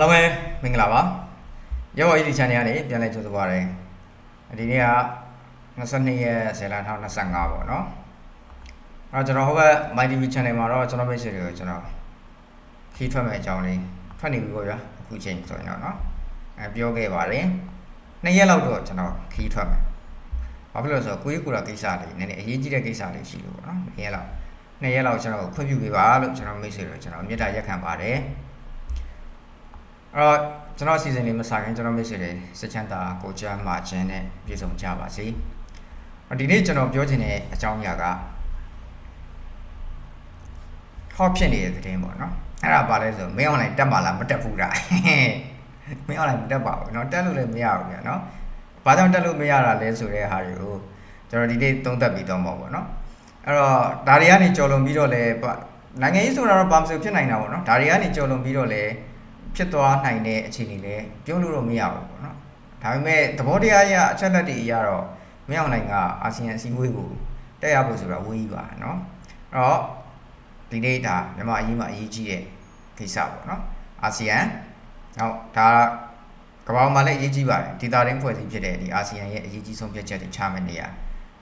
အားလုံးပဲမင်္ဂလာပါရောဘော် ED channel ကနေပြန်လည်ကြိုဆိုပါရစေဒီနေ့က22ရက်10လ2025ပေါ့နော်အဲ့တော့ကျွန်တော်ဟိုဘက် My TV channel မှာတော့ကျွန်တော်မိတ်ဆွေတွေကိုကျွန်တော်ခီးထွက်မဲ့အကြောင်းလေးထွက်နေပြီပေါ့ဗျာအခုချိန်ဆိုရင်တော့နော်အဲပြောခဲ့ပါတယ်နှစ်ရက်လောက်တော့ကျွန်တော်ခီးထွက်မယ်ဘာဖြစ်လို့လဲဆိုတော့ကိုကြီးကိုရာကိစ္စလေးနည်းနည်းအရေးကြီးတဲ့ကိစ္စလေးရှိလို့ပေါ့နော်နှစ်ရက်လောက်နှစ်ရက်လောက်ကျွန်တော်ခွင့်ပြုပေးပါလို့ကျွန်တော်မိတ်ဆွေတွေကိုကျွန်တော်မေတ္တာရက်ခံပါတယ် အဲ့တော့ကျွန်တော်အစီအစဉ်လေးမစခင်ကျွန်တော်မိတ်ဆွေတွေစချမ်းသာကိုကြမ်းမာခြင်းနဲ့ပြည့်စုံကြပါစေ။ဒီနေ့ကျွန်တော်ပြောချင်တဲ့အကြောင်းအရာကဟောဖြစ်နေတဲ့သတင်းပေါ့နော်။အဲ့ဒါပါလဲဆိုမင်းအွန်လိုင်းတက်ပါလားမတက်ဘူးလား။မင်းအွန်လိုင်းမတက်ပါဘူးเนาะတက်လို့လည်းမရဘူးဗျာเนาะ။ဘာကြောင့်တက်လို့မရတာလဲဆိုတဲ့ဟာတွေကိုကျွန်တော်ဒီနေ့သုံးသပ်ပြီးတော့မှာပေါ့နော်။အဲ့တော့ဒါတွေကနေကြော်လွန်ပြီးတော့လည်းနိုင်ငံရေးဆိုတာတော့ဘာမှမဖြစ်နိုင်တာပေါ့နော်။ဒါတွေကနေကြော်လွန်ပြီးတော့လည်း ဖြစ်သွားနိုင်တဲ့အခြေအနေလည်းပြောလို့တော့မရဘူးပေါ့နော်။ဒါပေမဲ့သဘောတရားအရအချက်လက်တွေအရတော့မရောက်နိုင်ကအာဆီယံအစည်းအဝေးကိုတက်ရဖို့ဆိုတာဝေးကြီးပါနော်။အဲ့တော့ဒီနေ့ဒါမြန်မာအရေးမှာအရေးကြီးတဲ့ကိစ္စပေါ့နော်။အာဆီယံနောက်ဒါကမ္ဘာမှာလည်းအရေးကြီးပါတယ်ဒေတာရင်းဖွဲ့စည်းဖြစ်တဲ့ဒီအာဆီယံရဲ့အရေးကြီးဆုံးဖြတ်ချက်တွေချမယ်နေရ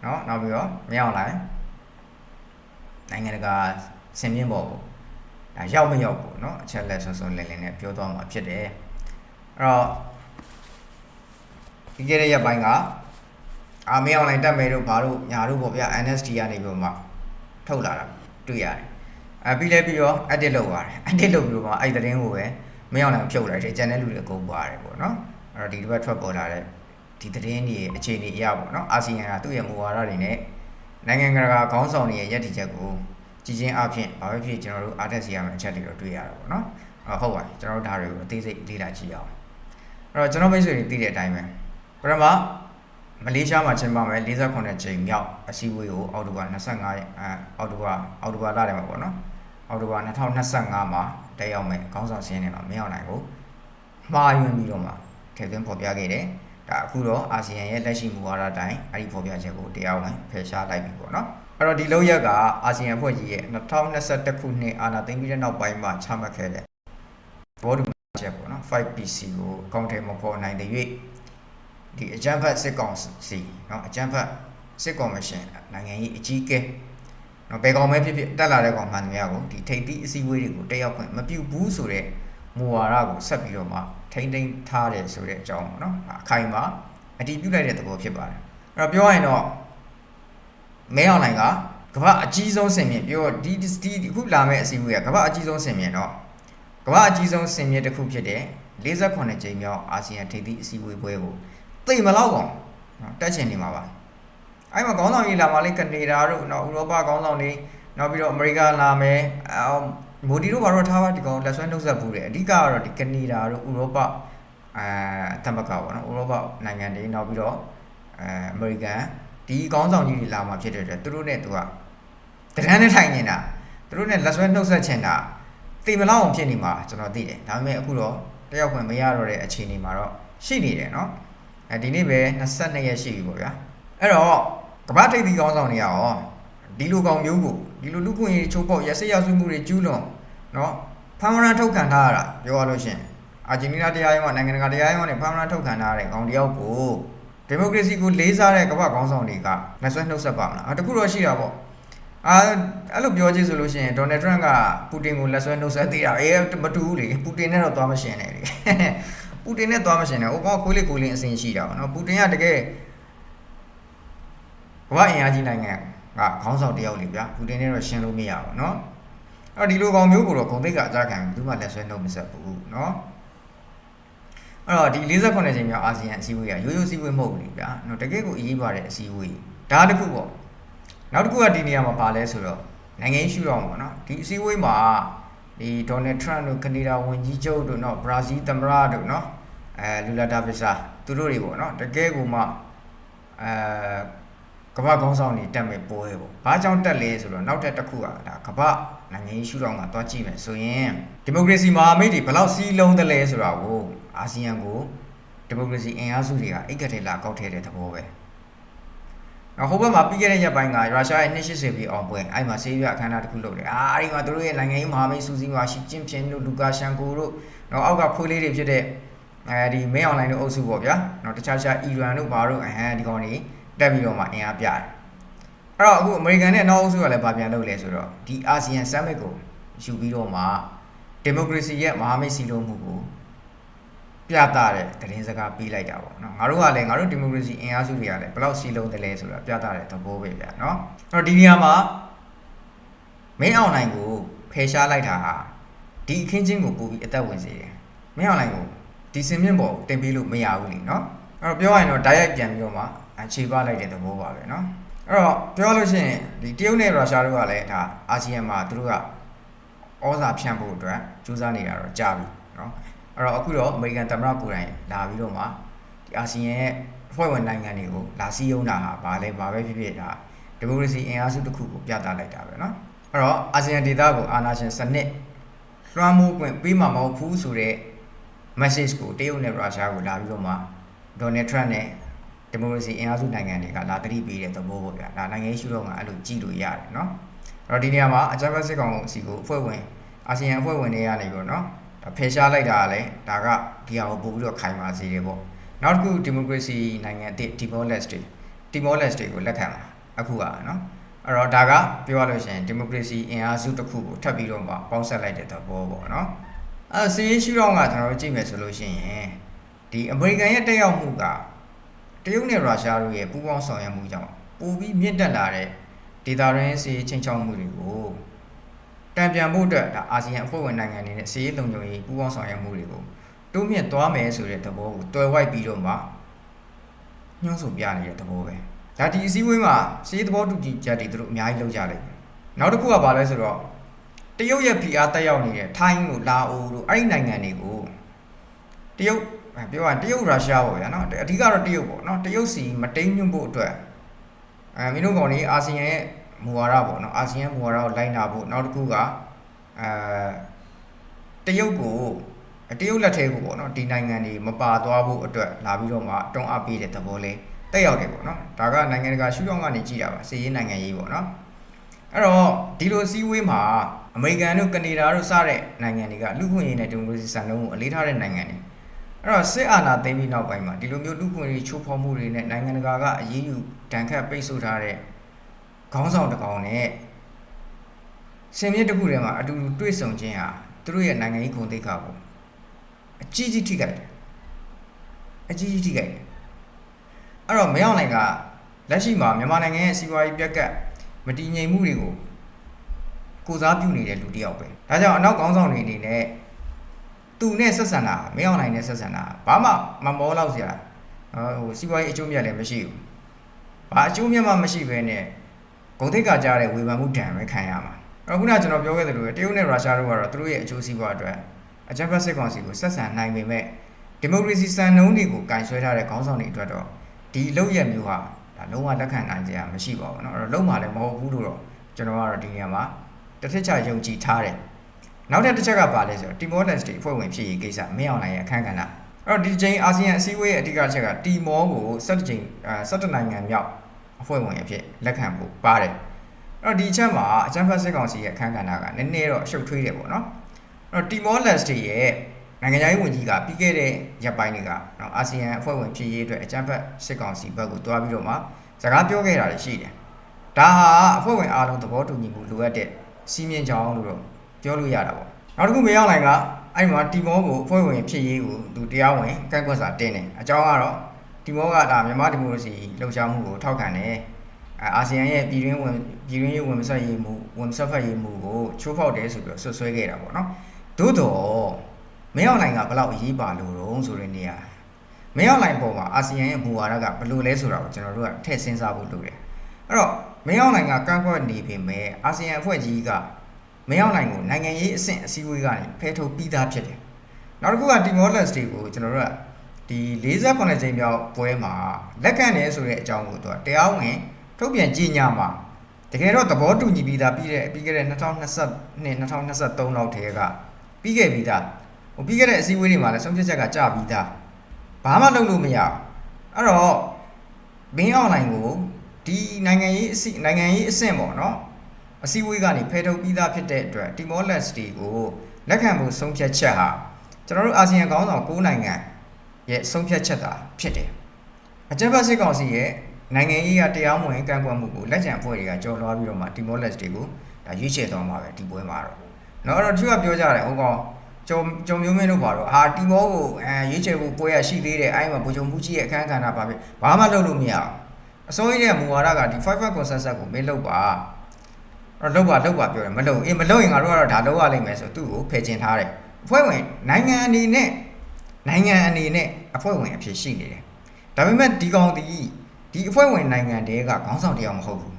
နော်နောက်ပြီးတော့မရောက်နိုင်နိုင်ငံတကာစင်မြင့်ပေါ်ကို ဒါရောက်မရောက်ပေါ့နော်အချက်လက်ဆွဆွလင်းလင်းနဲ့ပြောသွားမှာဖြစ်တယ်အဲ့တော့ဒီကြတဲ့ရက်ပိုင်းကအာမေးအွန်လိုင်းတက်မယ်တို့ဘာတို့ညာတို့ပေါ့ဗျာ NST ကနေပြီးတော့မှထုတ်လာတာတွေ့ရတယ်အဲပြီးလဲပြီးတော့ edit လုပ်ရတယ် edit လုပ်ပြီးတော့မှအဲ့ဒီသတင်းကိုပဲမင်းအောင်လိုင်းဖြုတ်လိုက်တယ် channel လူတွေအကုန်ပါတယ်ပေါ့နော်အဲ့တော့ဒီတစ်ပတ်ထွက်ပေါ်လာတဲ့ဒီသတင်းတွေအခြေအနေအရပေါ့နော်အာဆီယံကသူ့ရဲ့မူဝါဒတွေနဲ့နိုင်ငံတကာခေါင်းဆောင်တွေရဲ့ရည်တည်ချက်ကို ကြည်ချင်းအဖြစ်ဘာပဲဖြစ်ကျွန်တော်တို့အားတက်စီရမယ့်အချက်တွေတော့တွေ့ရတာပေါ့နော်အဲ့ဟုတ်ပါတယ်ကျွန်တော်တို့ဒါတွေကိုအသေးစိတ်လေ့လာကြည့်အောင်အဲ့တော့ကျွန်တော်မိတ်ဆွေတွေသိတဲ့အတိုင်းပဲပထမမလေးရှားမှာကျင်းပမယ်48ကြိမ်မြောက်အစည်းအဝေးကိုအောက်တိုဘာ25ရက်အဲအောက်တိုဘာအောက်တိုဘာလထဲမှာပေါ့နော်အောက်တိုဘာ2025မှာတက်ရောက်မယ်ခေါင်းဆောင်စင်းနေမှာမရောက်နိုင်ဘူးမှားယွင်းပြီးတော့မှထည့်သွင်းဖော်ပြခဲ့တယ်ဒါအခုတော့အာဆီယံရဲ့လက်ရှိမူဝါဒအတိုင်းအဲ့ဒီဖော်ပြချက်ကိုတရားဝင်ဖယ်ရှားလိုက်ပြီပေါ့နော် အဲ့တော့ဒီလောက်ရက်ကအာဆီယံဖွဲ့ကြီးရဲ့2021ခုနှစ်အာဏာသိမ်းပြီးတဲ့နောက်ပိုင်းမှာချမှတ်ခဲ့တဲ့ဘောဒူချက်ပေါ့နော် 5PC ကိုအကောင့်ထဲမှာပေါ်နိုင်တဲ့၍ဒီအကြံဖတ်စစ်ကောင်စီနော်အကြံဖတ်စစ်ကော်မရှင်နိုင်ငံရေးအကြီးအကဲနော်ဘယ်ကောင်ပဲဖြစ်ဖြစ်တက်လာတဲ့ကောင်မှန်တယ်များကိုဒီထိပ်သီးအစည်းအဝေးတွေကိုတက်ရောက်ခွင့်မပြုဘူးဆိုတော့မူဝါဒကိုဆက်ပြီးတော့မှထိမ့်သိမ်းထားတယ်ဆိုတဲ့အကြောင်းပေါ့နော်အခိုင်အမာအတည်ပြုလိုက်တဲ့သဘောဖြစ်ပါတယ်အဲ့တော့ပြောရရင်တော့ မဲအွန်လိုင်းကကမ္ဘာအကြီးဆုံးစင်မြင့်ပြောဒီဒီအခုလာမယ့်အစည်းအဝေးကကမ္ဘာအကြီးဆုံးစင်မြင့်တော့ကမ္ဘာအကြီးဆုံးစင်မြင့်တစ်ခုဖြစ်တဲ့48ကြိမ်မြောက်အာဆီယံထိပ်သီးအစည်းအဝေးပွဲကိုသိမလောက်ကောင်နော်တက်ချင်နေမှာပါအဲ့မှာခေါင်းဆောင်ကြီးလာမှလေကနေဒါတို့နော်ဥရောပခေါင်းဆောင်တွေနောက်ပြီးတော့အမေရိကလာမယ်အော်မိုဒီတို့ဘာလို့ထားပါဒီကောင်လက်ဆွဲနှုတ်ဆက်ဘူးတယ်အဓိကကတော့ဒီကနေဒါတို့ဥရောပအဲသမဂ္ဂပေါ့နော်ဥရောပနိုင်ငံတွေနောက်ပြီးတော့အဲအမေရိကန် ဒီခေါင်းဆောင်ကြီးတွေလာမှဖြစ်တဲ့အတွက်သူတို့နဲ့သူကတရမ်းနဲ့ထိုင်နေတာသူတို့နဲ့လက်ဆွဲနှုတ်ဆက်ချင်တာတိမ်မလောက်အောင်ဖြစ်နေမှာကျွန်တော်သိတယ်ဒါပေမဲ့အခုတော့တယောက်ခွင့်မရတော့တဲ့အခြေအနေမှာတော့ရှိနေတယ်နော်အဲဒီနေ့ပဲ22ရက်ရှိပြီပေါ့ဗျာအဲ့တော့ကမ္ဘာထိပ်သီးခေါင်းဆောင်တွေရောဒီလိုကောင်မျိုးကိုဒီလိုလူခွင့်ရေးချိုးပေါက်ရစက်ရဆွမှုတွေကျူးလွန်နော်ဖမ်းမရန်ထုတ်ခံထားရတာပြောရလို့ရှင်အာဂျင်တီးနားတရားရုံးကနိုင်ငံတကာတရားရုံးနဲ့ဖမ်းမရန်ထုတ်ခံထားရတဲ့ကောင်တယောက်ကို ဒီမိုကရေစီကိုလေးစားတဲ့ကမ္ဘာခေါင်းဆောင်တွေကလက်ဆွဲနှုတ်ဆက်ပါမလားအာတခုတော့ရှိတာပေါ့အာအဲ့လိုပြောကြည့်ဆိုလို့ရှိရင်ဒေါ်နယ်ထရန့်ကပူတင်ကိုလက်ဆွဲနှုတ်ဆက်သေးတာအေးမတူဘူးလေပူတင်နဲ့တော့သွားမရှင်နဲ့လေပူတင်နဲ့သွားမရှင်နဲ့ဟိုကောင်ကိုလေးကိုလင်းအစင်ရှိတာပေါ့နော်ပူတင်ကတကယ်ကမ္ဘာအင်အားကြီးနိုင်ငံကခေါင်းဆောင်တယောက်လေဗျာပူတင်နဲ့တော့ရှင်းလို့မရပါဘူးနော်အဲ့ဒီလိုကောင်မျိုးကိုတော့ဂုံတိတ်ကအကြခံဘူးမှလက်ဆွဲနှုတ်မဆက်ဘူးနော် အဲ့တော့ဒီ48ချိန်မြောက်အာဆီယံအစည်းအဝေးကရိုးရိုးစည်းဝေးမဟုတ်ဘူးလေဗျာနော်တကယ့်ကိုအရေးပါတဲ့အစည်းအဝေးဒါတစ်ခုပေါ့နောက်တစ်ခုကဒီနေရာမှာပါလဲဆိုတော့နိုင်ငံရှုတော့မှာနော်ဒီအစည်းအဝေးမှာဒီဒေါ်နယ်ထရန့်တို့ကနေဒါဝန်ကြီးချုပ်တို့နော်ဘရာဇီးသမ္မတတို့နော်အဲလူလာဒါဗစ်ဆာသူတို့တွေပေါ့နော်တကယ်ကိုမှအဲကမ္ဘာကောင်းဆောင်တွေတက်မဲ့ပွဲပေါ့ဘာကြောင့်တက်လဲဆိုတော့နောက်ထပ်တစ်ခုကဒါကမ္ဘာနိုင်ငံရှုတော့မှာသွားကြည့်မယ်ဆိုရင်ဒီမိုကရေစီမဟာမိတ်တွေဘယ်လောက်စီးလုံးတယ်လဲဆိုတာကို အာဆီယံကိုဒီမိုကရေစီအင်အားစုတွေကအိတ်ကထဲလာကောက်ထဲတဲ့သဘောပဲ။ဒနော်ဟိုဘက်မှာပြီးခဲ့တဲ့ရက်ပိုင်းကရုရှားရဲ့280ပြည်အောင်ပွဲအဲ့မှာဆေးရွက်အခမ်းအနားတစ်ခုလုပ်တယ်အာအဲ့ဒီမှာသူတို့ရဲ့နိုင်ငံရေးမဟာမိတ်စူးစီးမှာရှီကျင်းဖျင်တို့လူကာရှန်ကိုတို့နော်အောက်ကဖွေးလေးတွေဖြစ်တဲ့အဲဒီမင်းအွန်လိုင်းတို့အုပ်စုပေါ့ဗျာနော်တခြားခြားအီရန်တို့ဘာတို့အဲဒီကောင်တွေတက်ပြီးတော့မှအင်အားပြတယ်အဲ့တော့အခုအမေရိကန်နဲ့အနောက်အုပ်စုကလည်းဗာပြန်လုပ်လဲဆိုတော့ဒီအာဆီယံ summit ကိုယူပြီးတော့မှဒီမိုကရေစီရဲ့မဟာမိတ်စီလုံးမှုကို ပြသတဲ့သတင်းစကားပေးလိုက်တာပေါ့နော်ငါတို့ကလည်းငါတို့ဒီမိုကရေစီအင်အားစုတွေကလည်းဘယ်လောက်စီလုံးတယ်လဲဆိုတာပြသတဲ့သဘောပဲဗျာနော်အဲ့တော့ဒီနေရာမှာမင်းအောင်နိုင်ကိုဖယ်ရှားလိုက်တာဟာဒီအခင်းချင်းကိုပို့ပြီးအသက်ဝင်စေတယ်မင်းအောင်နိုင်ကိုဒီစင်မြင့်ပေါ်တင်ပေးလို့မရဘူးလीနော်အဲ့တော့ပြောရရင်တော့ဓာတ်ရိုက်ပြန်ပြီးတော့မှအခြေပလိုက်တဲ့သဘောပါပဲနော်အဲ့တော့ပြောလို့ရှိရင်ဒီတရုတ်နဲ့ရုရှားတို့ကလည်းဒါအာဆီယံမှာသူတို့ကဩဇာဖြန့်ဖို့အတွက်ကြိုးစားနေတာတော့ကြာပြီနော် အဲ့တော့အခုတော့အမေရိကန်သမ္မတကိုယ်တိုင်လာပြီးတော့မှဒီအာဆီယံရဲ့အဖွဲ့ဝင်နိုင်ငံတွေကိုလာစည်းရုံးတာဟာဘာလဲဘာပဲဖြစ်ဖြစ်ဒါဒီမိုကရေစီအင်အားစုတစ်ခုကိုပြသလိုက်တာပဲเนาะအဲ့တော့အာဆီယံဒေသကိုအာဏာရှင်စနစ်လွှမ်းမိုးခွင့်ပေးမှာမဟုတ်ဘူးဆိုတော့ message ကိုတရုတ်နဲ့ရုရှားကိုလာပြီးတော့မှဒေါ်နယ်ထရန့်နဲ့ဒီမိုကရေစီအင်အားစုနိုင်ငံတွေကလာတတိပေးတဲ့သဘောပေါ့ဗျာဒါနိုင်ငံရေးရှုတော့ကအဲ့လိုကြည့်လို့ရတယ်เนาะအဲ့တော့ဒီနေရာမှာအကြမ်းဖက်စစ်ကောင်စီကိုအဖွဲ့ဝင်အာဆီယံအဖွဲ့ဝင်တွေကနေပြီးတော့เนาะဒါ ဖယ်ရှားလိုက်တာကလည်းဒါကဒီဟာကိုပို့ပြီးတော့ခိုင်ပါစေတယ်ပေါ့နောက်တစ်ခုဒီမိုကရေစီနိုင်ငံအသစ်ဒီမိုလက်စ်တွေဒီမိုလက်စ်တွေကိုလက်ခံတာအခုကနော်အဲ့တော့ဒါကပြောရလို့ရှိရင်ဒီမိုကရေစီအင်အားစုတစ်ခုကိုထပ်ပြီးတော့ပေါင်းဆက်လိုက်တဲ့သဘောပေါ့နော်အဲစီးရင်ရှိတော့ကကျွန်တော်တို့ကြည့်မယ်ဆိုလို့ရှိရင်ဒီအမေရိကန်ရဲ့တက်ရောက်မှုကတရုတ်နဲ့ရုရှားတို့ရဲ့ပူးပေါင်းဆောင်ရွက်မှုကြောင့်ပိုပြီးမြင့်တက်လာတဲ့ဒေတာရင်းစီချင်းချောင်းမှုတွေကို တံပြန်ဖို့အတွက်ဒါအာဆီယံအဖွဲ့ဝင်နိုင်ငံတွေနဲ့စီးရေးလုံခြုံရေးပူးပေါင်းဆောင်ရွက်မှုတွေကိုတိုးမြင့်သွားမယ်ဆိုတဲ့သဘောကိုတွယ်ဝိုက်ပြီးတော့မှညှို့ဆိုပြနေတဲ့သဘောပဲဒါဒီအစည်းအဝေးမှာစီးရေးသဘောတူညီချက်တွေသူတို့အများကြီးလုပ်ကြလိုက်နောက်တစ်ခုကဘာလဲဆိုတော့တရုတ်ရဲ့ PR တက်ရောက်နေတဲ့ထိုင်းတို့လာအိုတို့အဲ့ဒီနိုင်ငံတွေကိုတရုတ်ပြောရရင်တရုတ်ရုရှားပေါ့ဗျာနော်အဓိကတော့တရုတ်ပေါ့နော်တရုတ်စီမတိန်ညွန့်ဖို့အတွက်အဲမင်းတို့ကောင်လေးအာဆီယံရဲ့ မူဝါဒပေါ့နော်အာဆီယံမူဝါဒကိုလိုက်နာဖို့နောက်တစ်ခုကအဲတရုတ်ကိုတရုတ်လက်ထဲကိုပေါ့နော်ဒီနိုင်ငံတွေမပါသွားဖို့အတွက်လာပြီးတော့မှတွန်းအားပေးတဲ့သဘောလေးတက်ရောက်တယ်ပေါ့နော်ဒါကနိုင်ငံတကာရှုထောင့်ကနေကြည့်တာပါစီးရေးနိုင်ငံရေးပေါ့နော်အဲ့တော့ဒီလိုစည်းဝေးမှာအမေရိကန်တို့ကနေဒါတို့စတဲ့နိုင်ငံတွေကလူ့ခွင့်ရေးနဲ့ဒီမိုကရေစီစံနှုန်းကိုအလေးထားတဲ့နိုင်ငံတွေအဲ့တော့စစ်အာဏာသိမ်းပြီးနောက်ပိုင်းမှာဒီလိုမျိုးလူ့ခွင့်ရေးချိုးဖောက်မှုတွေနဲ့နိုင်ငံတကာကအရေးယူတန်ခတ်ပိတ်ဆို့ထားတဲ့ ခေါင်းဆောင်တစ်ကောင်နဲ့စင်မြင့်တစ်ခုထဲမှာအတူတူတွေ့ဆုံခြင်းဟာသူတို့ရဲ့နိုင်ငံရေးဂုဏ်သိက္ခာကိုအကြီးကြီးထိခိုက်တယ်အကြီးကြီးထိခိုက်တယ်အဲ့တော့မရောက်နိုင်ကလက်ရှိမှာမြန်မာနိုင်ငံရဲ့စီးပွားရေးပြက်ကတ်မတည်ငြိမ်မှုတွေကိုကိုစားပြုနေတဲ့လူတစ်ယောက်ပဲဒါကြောင့်အနောက်ကောင်းဆောင်တွေအနေနဲ့သူနဲ့ဆက်ဆံတာမရောက်နိုင်တဲ့ဆက်ဆံတာဘာမှမမောလောက်စရာဟိုစီးပွားရေးအကျိုးမြတ်လည်းမရှိဘူးဘာအကျိုးမြတ်မှမရှိဘဲနဲ့ ဂုံတိတ်ကကြားတဲ့ဝေဖန်မှုဒဏ်ပဲခံရမှာအဲ့တော့ခုနကကျွန်တော်ပြောခဲ့သလိုပဲတရုတ်နဲ့ရုရှားတို့ကတော့သူတို့ရဲ့အကျိုးစီးပွားအတွက်အကြမ်းဖက်စစ်ကောင်စီကိုဆက်ဆံနိုင်ပေမဲ့ဒီမိုကရေစီစံနှုန်းတွေကိုကင်ဆွဲထားတဲ့ခေါင်းဆောင်တွေအတွက်တော့ဒီလောက်ရမျိုးဟာဒါလုံးဝလက်ခံနိုင်ကြမရှိပါဘူးเนาะအဲ့တော့လုံးဝလည်းမဟုတ်ဘူးလို့တော့ကျွန်တော်ကတော့ဒီနေရာမှာတစ်ထစ်ချယုံကြည်ထားတယ်နောက်ထပ်တစ်ချက်ကပါလဲဆိုတော့ Timor Leste အဖွဲ့ဝင်ဖြစ်ရေးကိစ္စမင်းအောင်နိုင်ရဲ့အခမ်းကဏ္ဍအဲ့တော့ဒီချိန်အာဆီယံအစည်းအဝေးရဲ့အဓိကချက်ကတီမောကို17ချိန်17နိုင်ငံမြောက် အဖွဲ့ဝင်အဖြစ်လက်ခံဖို့ပါတယ်အဲ့တော့ဒီအချက်မှာအချမ်းဖတ်စစ်ကောင်စီရဲ့အခမ်းကဏ္ဍကနည်းနည်းတော့အရှုပ်ထွေးတယ်ပေါ့နော်အဲ့တော့တီမောလက်စတေရဲ့နိုင်ငံခြားရေးဝန်ကြီးကပြီးခဲ့တဲ့ရက်ပိုင်းတွေကနော်အာဆီယံအဖွဲ့ဝင်ဖြစ်ရေးအတွက်အချမ်းဖတ်စစ်ကောင်စီဘက်ကိုတွားပြီးတော့မှစကားပြောခဲ့တာရှိတယ်ဒါဟာအဖွဲ့ဝင်အားလုံးသဘောတူညီမှုလိုအပ်တဲ့စီးမြင့်ကြောင်းလို့တော့ပြောလို့ရတာပေါ့နောက်တစ်ခုမရောက်နိုင်ကအဲ့မှာတီမောကိုအဖွဲ့ဝင်ဖြစ်ရေးကိုသူတရားဝင်ကန့်ကွက်စာတင်တယ်အကြောင်းကတော့ တီမောကဒါမြန်မာဒီမိုကရေစီလှုပ်ရှားမှုကိုထောက်ခံတယ်အာဆီယံရဲ့ပြည်တွင်းဝင်ပြည်တွင်းရေးဝင်ဆက်ရေးမှုဝင်ဆက်ဖက်ရေးမှုကိုချိုးဖောက်တယ်ဆိုပြီးတော့ဆွဆွဲခဲ့တာပေါ့နော်သို့တော့မင်းအောင်လိုင်ကဘလောက်အရေးပါလို့တော့ဆိုတဲ့နေရာမင်းအောင်လိုင်ပေါ်မှာအာဆီယံရဲ့မူဝါဒကဘယ်လိုလဲဆိုတာကိုကျွန်တော်တို့ကထည့်စဉ်းစားဖို့လိုတယ်အဲ့တော့မင်းအောင်လိုင်ကကန့်ကွက်နေပေမဲ့အာဆီယံအဖွဲ့ကြီးကမင်းအောင်လိုင်ကိုနိုင်ငံရေးအဆင့်အစည်းအဝေးကနေဖယ်ထုတ်ပြီးသားဖြစ်တယ်နောက်တစ်ခုကတီမောလက်စတွေကိုကျွန်တော်တို့က ဒီ48ချိန်မြောက်ပွဲမှာလက်ခံတယ်ဆိုတဲ့အကြောင်းကိုသူကတရားဝင်ထုတ်ပြန်ကြေညာမှာတကယ်တော့သဘောတူညီပြီးသားပြီးတဲ့ပြီးခဲ့တဲ့2022 2023လောက်တည်းကပြီးခဲ့ပြီးသားဟိုပြီးခဲ့တဲ့အစည်းအဝေးတွေမှာလည်းဆုံးဖြတ်ချက်ကကြာပြီးသားဘာမှလုပ်လို့မရအဲ့တော့ဘင်းအွန်လိုင်းကိုဒီဒီနိုင်ငံရေးအစီနိုင်ငံရေးအဆင့်ပေါ့နော်အစည်းအဝေးကနေဖယ်ထုတ်ပြီးသားဖြစ်တဲ့အတွက်တီမောလက်စတွေကိုလက်ခံမှုဆုံးဖြတ်ချက်ဟာကျွန်တော်တို့အာဆီယံခေါင်းဆောင်9နိုင်ငံ ရဲ့ဆုံးဖြတ်ချက်သာဖြစ်တယ်။အကြမ်းဖက်စစ်ကောင်စီရဲ့နိုင်ငံရေးကတရားမဝင်ကန့်ကွက်မှုကိုလက်ကျန်အဖွဲ့တွေကကြော်လွှားပြီးတော့မှဒီမိုလက်စ်တွေကိုဒါရွေးချယ်သွားမှာပဲဒီပွဲမှာတော့။နော်အဲ့တော့သူကပြောကြတယ်ဟိုကောင်ကျော်ကျော်မျိုးမင်းတို့ပါတော့ဟာတီမောကိုအဲရွေးချယ်ဖို့ပွဲရရှိသေးတယ်အဲ့မှာဗိုလ်ချုပ်မှုကြီးရဲ့အခမ်းအခမ်းနာပါပဲဘာမှလုပ်လို့မရအောင်အစိုးရရဲ့မူဝါဒကဒီ55 consensus ကိုမေးလို့ပါအဲ့တော့လောက်ပါလောက်ပါပြောတယ်မလုပ်အေးမလုပ်ရင်ငါတို့ကတော့ဒါလောက်ရလိမ့်မယ်ဆိုသူ့ကိုဖယ်ကျင်ထားတယ်အဖွဲ့ဝင်နိုင်ငံအနေနဲ့ နိုင်ငံအနေနဲ့အဖွဲ့ဝင်အဖြစ်ရှိနေတယ်ဒါပေမဲ့ဒီကောင်ဒီဒီအဖွဲ့ဝင်နိုင်ငံတည်းကခေါင်းဆောင်တရားမဟုတ်ဘူး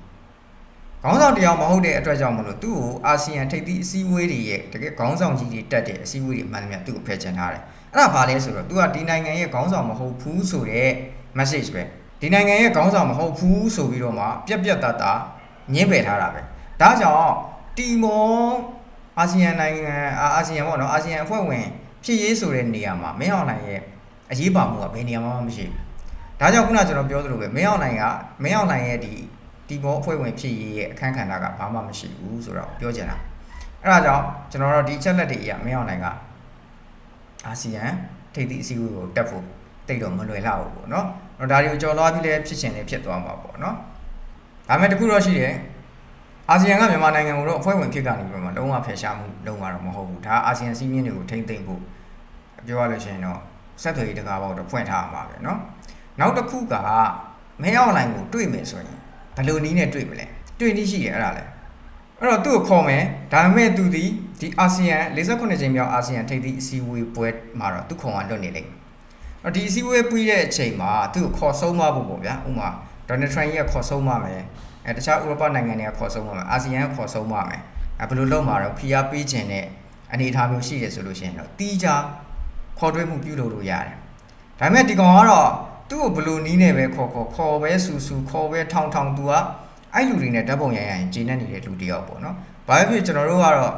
ခေါင်းဆောင်တရားမဟုတ်တဲ့အတွက်ကြောင့်မလို့သူ့ကိုအာဆီယံထိပ်သီးအစည်းအဝေးတွေရဲ့တကယ်ခေါင်းဆောင်ကြီးတွေတက်တဲ့အစည်းအဝေးတွေမှန်တယ်များသူ့ကိုဖယ်ကျင်ထားတယ်အဲ့ဒါဘာလဲဆိုတော့သူကဒီနိုင်ငံရဲ့ခေါင်းဆောင်မဟုတ်ဘူးဆိုတဲ့ message ပဲဒီနိုင်ငံရဲ့ခေါင်းဆောင်မဟုတ်ဘူးဆိုပြီးတော့မှပြက်ပြက်တတ်တာညှင်းပယ်ထားတာပဲဒါကြောင့်တီမောအာဆီယံနိုင်ငံအာအာဆီယံပေါ့နော်အာဆီယံအဖွဲ့ဝင် ဖြစ်ရေးဆိုတဲ့နေရာမှာမင်းအောင်နိုင်ရဲ့အရေးပါမှုကဘယ်နေရာမှမရှိဘူးဒါကြောင့်ခုနကျွန်တော်ပြောသလိုပဲမင်းအောင်နိုင်ကမင်းအောင်နိုင်ရဲ့ဒီတီမောအဖွဲ့ဝင်ဖြစ်ရေးရဲ့အခန်းကဏ္ဍကဘာမှမရှိဘူးဆိုတော့ပြောချင်တာအဲ့ဒါကြောင့်ကျွန်တော်တို့ဒီချက်လက်တွေအရမင်းအောင်နိုင်ကအာဆီယံထိပ်သီးအစည်းအဝေးကိုတက်ဖို့တိတ်တော့မလွယ်လောက်ဘူးပေါ့နော်။တော့ဒါတွေကိုကြော်လွှားပြီးလည်းဖြစ်ချင်လည်းဖြစ်သွားမှာပေါ့နော်။ဒါပေမဲ့တခုတော့ရှိတယ်။ အာဆီယံကမြန်မာနိုင်ငံကိုတော့အဖွဲ့ဝင်ဖြစ်ကနေပြီးတော့မှလုံးဝဖယ်ရှားမှုလုံးဝတော့မဟုတ်ဘူး။ဒါအာဆီယံစည်းမျဉ်းတွေကိုထိမ့်သိမ့်ဖို့ပြောရလို့ရှိရင်တော့စက်သွေးရေးတကားပေါက်တော့ဖွင့်ထားမှာပဲနော်။နောက်တစ်ခုကမဲအွန်လိုင်းကိုတွေ့မယ်ဆိုရင်ဘယ်လိုနည်းနဲ့တွေ့မလဲ။တွေ့နည်းရှိတယ်အဲ့ဒါလဲ။အဲ့တော့သူ့ကိုခေါ်မယ်ဒါပေမဲ့သူဒီဒီအာဆီယံ58ချိန်မြောက်အာဆီယံထိပ်သီးအစည်းအဝေးပွဲမှာတော့သူခေါ်ကလွတ်နေလိမ့်မယ်။အဲ့ဒီအစည်းအဝေးပြီးတဲ့အချိန်မှာသူ့ကိုခေါ်ဆုံးမဖို့ပေါ့ဗျာဥပမာဒေါ်နယ်ထရန့်ကြီးကခေါ်ဆုံးမမယ် အဲတခြားဥရောပနိုင်ငံတွေကခေါ်ဆုံးမမယ်အာဆီယံကခေါ်ဆုံးမမယ်အဲဘယ်လိုလုပ်မှာတော့ဖိအားပေးခြင်းနဲ့အနေအထားမျိုးရှိရဆိုလို့ရှိရင်တော့တီးကြခေါ်တွဲမှုပြုလုပ်လို့ရတယ်ဒါပေမဲ့ဒီကောင်ကတော့သူ့ကိုဘယ်လိုနီးနေပဲခေါ်ခေါ်ခေါ်ပဲဆူဆူခေါ်ပဲထောင်ထောင်သူကအဲ့လူတွေနဲ့ဓာတ်ပုံရိုင်းရိုင်းဂျင်းနေနေတဲ့လူတယောက်ပေါ့နော်ဘာဖြစ်ဖြစ်ကျွန်တော်တို့ကတော့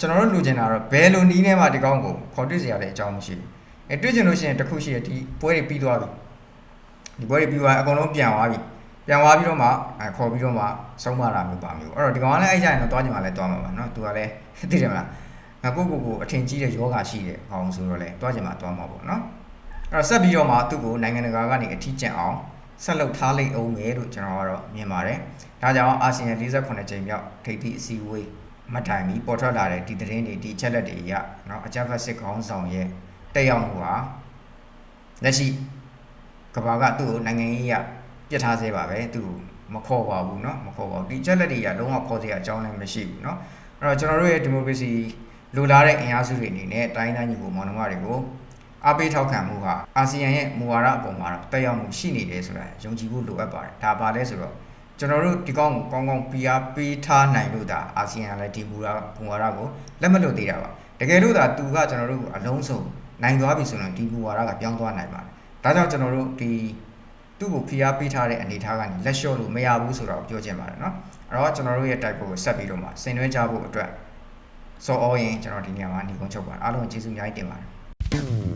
ကျွန်တော်တို့လူချင်တာတော့ဘယ်လိုနီးနေမှဒီကောင်ကိုခေါ်တွေ့စရာလည်းအကြောင်းမရှိဘူးအဲတွေ့ချင်လို့ရှိရင်တစ်ခုရှိရဒီပွဲတွေပြီးသွားပြီဒီပွဲတွေပြီးသွားအကုန်လုံးပြန်သွားပြီ ပြန်သွားပြီးတော့မှအဲခေါ်ပြီးတော့မှဆုံးမတာမျိုးပါမျိုးအဲ့တော့ဒီကောင်ကလည်းအဲ့ကြရင်တော့သွားချင်မှလည်းသွားမှာပါနော်သူကလည်းသိတယ်မလားငါကိုကိုကိုအထင်ကြီးတဲ့ယောဂရှိတဲ့ကောင်ဆိုတော့လေသွားချင်မှသွားမှာပေါ့နော်အဲ့တော့ဆက်ပြီးတော့မှသူ့ကိုနိုင်ငံတကာကနေအထီးကျန်အောင်ဆက်လုပ်ထားလိုက်အောင်မယ်လို့ကျွန်တော်ကတော့မြင်ပါတယ်ဒါကြောင့်အာဆီယံ48ကြိမ်မြောက်ထိပ်သီးအစည်းအဝေးမတိုင်ပြီးပေါ်ထွက်လာတဲ့ဒီသတင်းတွေဒီချက်လက်တွေအရเนาะအကြမ်းဖက်စစ်ခေါင်းဆောင်ရဲ့တက်ရောက်မှုဟာလက်ရှိကဘာကသူ့ကိုနိုင်ငံရေးရ ပြစ်ထားစေပါပဲသူမခေါ်ပါဘူးเนาะမခေါ်ပါဘူးဒီချက်လက်တွေကလုံးဝခေါ်စရာအကြောင်းလည်းမရှိဘူးเนาะအဲ့တော့ကျွန်တော်တို့ရဲ့ဒီမိုကရေစီလိုလားတဲ့အင်အားစုတွေအနေနဲ့တိုင်းတိုင်းညီကိုမောင်နှမတွေကိုအားပေးထောက်ခံမှုဟာအာဆီယံရဲ့မူဝါဒအပေါ်မှာတော့တက်ရောက်မှုရှိနေတယ်ဆိုတာယုံကြည်ဖို့လိုအပ်ပါတယ်ဒါပါလဲဆိုတော့ကျွန်တော်တို့ဒီကောင်းကိုကောင်းကောင်း PR ပေးထားနိုင်လို့ဒါအာဆီယံလည်းဒီမူဝါဒမူဝါဒကိုလက်မလွတ်သေးတာပါတကယ်လို့ဒါသူကကျွန်တော်တို့ကိုအလုံးစုံနိုင်သွားပြီဆိုရင်ဒီမူဝါဒကပြောင်းသွားနိုင်ပါတယ်ဒါကြောင့်ကျွန်တော်တို့ဒီ သူ့ကိုဖိအားပေးထားတဲ့အနေအထားကနေလက်လျှော့လို့မရဘူးဆိုတော့ပြောချင်ပါတယ်เนาะအဲ့တော့ကျွန်တော်တို့ရဲ့တိုက်ပွဲကိုဆက်ပြီးတော့မှဆင်နွှဲကြဖို့အတွက်စော်ဩရင်ကျွန်တော်ဒီနေရာမှာညီကုန်းချုပ်ပါအားလုံးကျေးဇူးအများကြီးတင်ပါတယ်